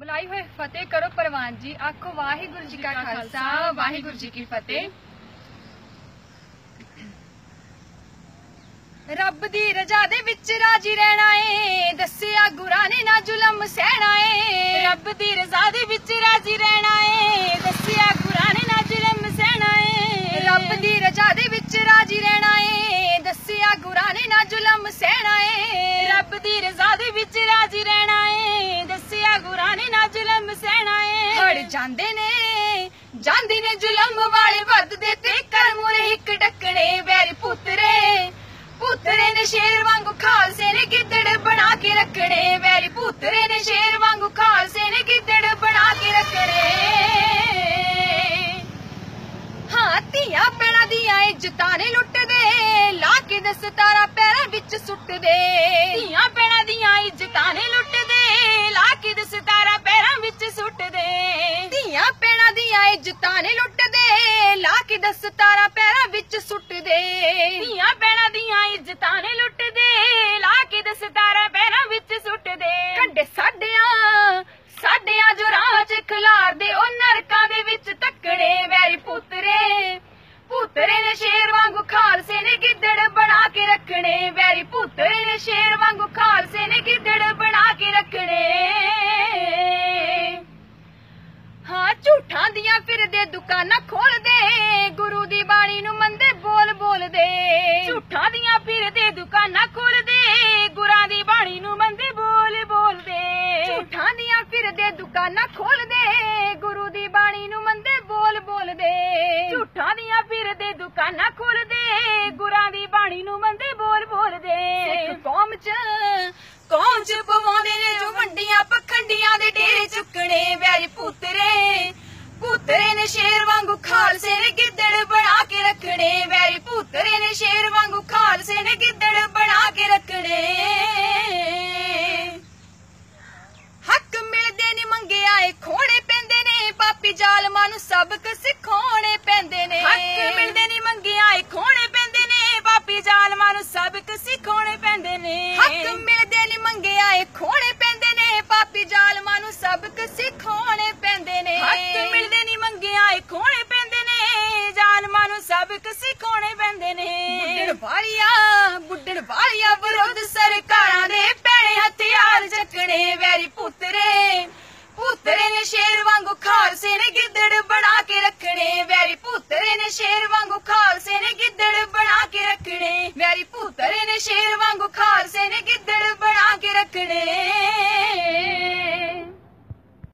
ਬੁਲਾਈ ਹੋਏ ਫਤਿਹ ਕਰੋ ਪ੍ਰਵਾਨ ਜੀ। ਆਖੋ, ਵਾਹਿਗੁਰੂ ਜੀ ਕਾ ਖਾਲਸਾ, ਵਾਹਿਗੁਰੂ ਜੀ ਕੀ ਫਤਿਹ। ਰੱਬ ਦੀ ਰਜ਼ਾ ਦੇ ਵਿੱਚ ਰਾਜੀ ਰਹਿਣਾ ਏ, ਦੱਸਿਆ ਗੁਰਾਂ ਨੇ ਨਾ ਜ਼ੁਲਮ ਸਹਿਣਾ ਏ। ਰੱਬ ਦੀ ਰਜ਼ਾ ਦੇ ਵਿੱਚ ਰਾਜੀ ਰਹਿਣਾ ਏ, ਦੱਸਿਆ ਗੁਰਾਂ ਨੇ ਨਾ ਜ਼ੁਲਮ ਸਹਿਣਾ ਏ। ਰੱਬ ਦੀ ਰਜ਼ਾ ਦੇ ਵਿੱਚ ਰਾਜੀ ਰਹਿਣਾ ਏ, ਦੱਸਿਆ ਗੁਰਾਂ ਨੇ ਨਾ ਜ਼ੁਲਮ ਸਹਿਣਾ ਏ। ਰੱਬ ਦੀ ਰਜ਼ਾ ਦੇ ਵਿੱਚ ਰਾਜੀ ਰਹਿਣਾ ਜ਼ੁਲਮ ਸਹਿਣਾ ਏ। ਹੜ ਜਾਂਦੇ ਨੇ। ਜਾਂਦੀ ਨੇ ਜ਼ੁਲਮ ਵਾਲੇ ਵੱਧਦੇ ਤੇ ਕਰਮ ਮੁਰੇ ਇੱਕ ਡੱਕਣੇ ਵੈਰੀ ਪੁੱਤਰੇ। ਪੁੱਤਰੇ ਨੇ ਸ਼ੇਰ ਵਾਂਗੂ ਖਾਲਸੇ ਨੇ ਗਿੱਦੜ ਬਣਾ ਕੇ ਰੱਖਣੇ। ਵੈਰੀ ਪੁੱਤਰੇ ਨੇ ਸ਼ੇਰ ਵਾਂਗੂ ਖਾਲਸੇ ਨੇ ਗਿੱਦੜ ਬਣਾ ਕੇ ਰੱਖਣੇ। ਹਾਂ, ਧੀਆਂ ਪੈਣਾ ਦੀਆਂ ਇੱਜ਼ਤਾਂ ਨੇ ਲੁੱਟਦੇ। ਲਾ ਕੇ ਦਸਤਾਰਾ ਪੈਰਾਂ ਵਿੱਚ ਸੁੱਟਦੇ। ਧੀਆਂ ਪੈਣਾ ਦੀਆਂ ਇੱਜ਼ਤਾਂ ਨੇ ਦੀਆਂ ਇੱਜ਼ਤਾਂ ਨੇ ਲੁੱਟਦੇ, ਲਾ ਕੇ ਦਸਤਾਰਾ ਪੈਰਾਂ ਵਿੱਚ ਸੁੱਟਦੇ। ਧੀਆਂ ਪੈਣਾ ਦੀਆਂ ਇੱਜ਼ਤਾਂ ਨੇ ਲੁੱਟਦੇ, ਲਾ ਕੇ ਦਸਤਾਰਾ ਪੈਰਾਂ ਵਿੱਚ ਸੁੱਟਦੇ। ਕੰਡੇ ਸਾਡਿਆਂ ਸਾਡਿਆਂ ਜੋ ਰਾਹ 'ਚ ਖਿਲਾਰਦੇ, ਉਹ ਨਰਕਾਂ ਦੇ ਵਿੱਚ ਤੱਕੜੇ ਵੈਰੀ ਪੁੱਤਰੇ। ਪੁੱਤਰੇ ਨੇ ਸ਼ੇਰ ਵਾਂਗੂ ਖਾਲਸੇ ਖੋਲ ਦੇ, ਗੁਰੂ ਦੀ ਬਾਣੀ ਨੂੰ ਮੰਦੇ ਬੋਲ ਬੋਲਦੇ ਝੂਠਾਂ ਦੀਆਂ ਫਿਰਦੇ ਦੁਕਾਨਾਂ ਖੋਲਦੇ ਗੁਰਾਂ ਦੀ ਬਾਣੀ ਨੂੰ ਮੰਦੇ ਬੋਲ ਬੋਲਦੇ ਝੂਠਾਂ ਦੀਆਂ ਫਿਰਦੇ ਦੁਕਾਨਾਂ ਖੋਲਦੇ ਗੁਰੂ ਦੀ ਬਾਣੀ ਨੂੰ ਮੰਦੇ ਬੋਲ ਬੋਲਦੇ ਝੂਠਾਂ ਦੀਆਂ ਫਿਰਦੇ ਦੁਕਾਨਾਂ ਖੋਲਦੇ ਗੁਰਾਂ ਦੀ ਬਾਣੀ ਨੂੰ ਮੰਦੇ ਬੋਲ ਬੋਲਦੇ ਸਿੱਖ ਕੌਮ ਚ ਕੌਮ ਚ ਪਵਾਉਂਦੇ ਨੇ ਜੋ ਵੰਡੀਆਂ, ਪਖੰਡੀਆਂ ਦੇ ਡੇਰੇ ਚੁੱਕਣੇ ਵੈਰੀ ਪੁੱਤਰੇ। ਰੱਖਣੇ ਵੈਰੀ ਪੁੱਤਰੇ ਨੇ ਸ਼ੇਰ ਵਾਂਗੂ ਖਾਲਸੇ ਨੇ ਗਿੱਦੜ ਬਣਾ ਕੇ ਰੱਖਣੇ। ਹੱਕ ਮਿਲਦੇ ਨਹੀਂ ਮੰਗਿਆ ਏ ਖੋਣੇ ਪੈਂਦੇ ਨੇ ਪਾਪੀ ਜ਼ਾਲਮਾਂ ਨੂੰ ਸਬਕ ਸਿਖਾਉਣੇ ਪੈਂਦੇ ਨੇ। ਹੱਕ ਮਿਲਦੇ ਨਹੀਂ ਮੰਗਿਆ ਏ ਖੋਣੇ ਪੈਂਦੇ ਨੇ ਪਾਪੀ ਜ਼ਾਲਮਾਂ ਨੂੰ ਸਬਕ ਸਿਖਾਉਣੇ ਪੈਂਦੇ ਨੇ। ਹੱਕ ਮਿਲਦੇ ਨਹੀਂ ਮੰਗਿਆ ਏ ਖੋਣੇ ਪੈਂਦੇ ਨੇ ਪਾਪੀ ਜ਼ਾਲਮਾਂ ਨੂੰ ਸਬਕ ਸਿਖਾਉਣੇ ਵਾਲੀਆਂ ਬੁੱਢਣ ਵਾਲੀਆਂ ਵਿਰੋਧ ਸਰਕਾਰਾਂ ਦੇ ਪੈਣੇ ਹਥਿਆਰ ਚੱਕਣੇ, ਵੈਰੀ ਪੁੱਤਰੇ। ਪੁੱਤਰੇ ਨੇ ਸ਼ੇਰ ਵਾਂਗੂ ਖਾਲਸੇ ਨੇ ਗਿੱਦੜ ਬਣਾ ਕੇ ਰੱਖਣੇ, ਵੈਰੀ ਪੁੱਤਰੇ ਨੇ ਸ਼ੇਰ ਵਾਂਗੂ ਖਾਲਸੇ ਨੇ ਗਿੱਦੜ ਬਣਾ ਕੇ ਰੱਖਣੇ, ਵੈਰੀ ਪੁੱਤਰੇ ਨੇ ਸ਼ੇਰ ਵਾਂਗੂ ਖਾਲਸੇ ਨੇ ਗਿੱਦੜ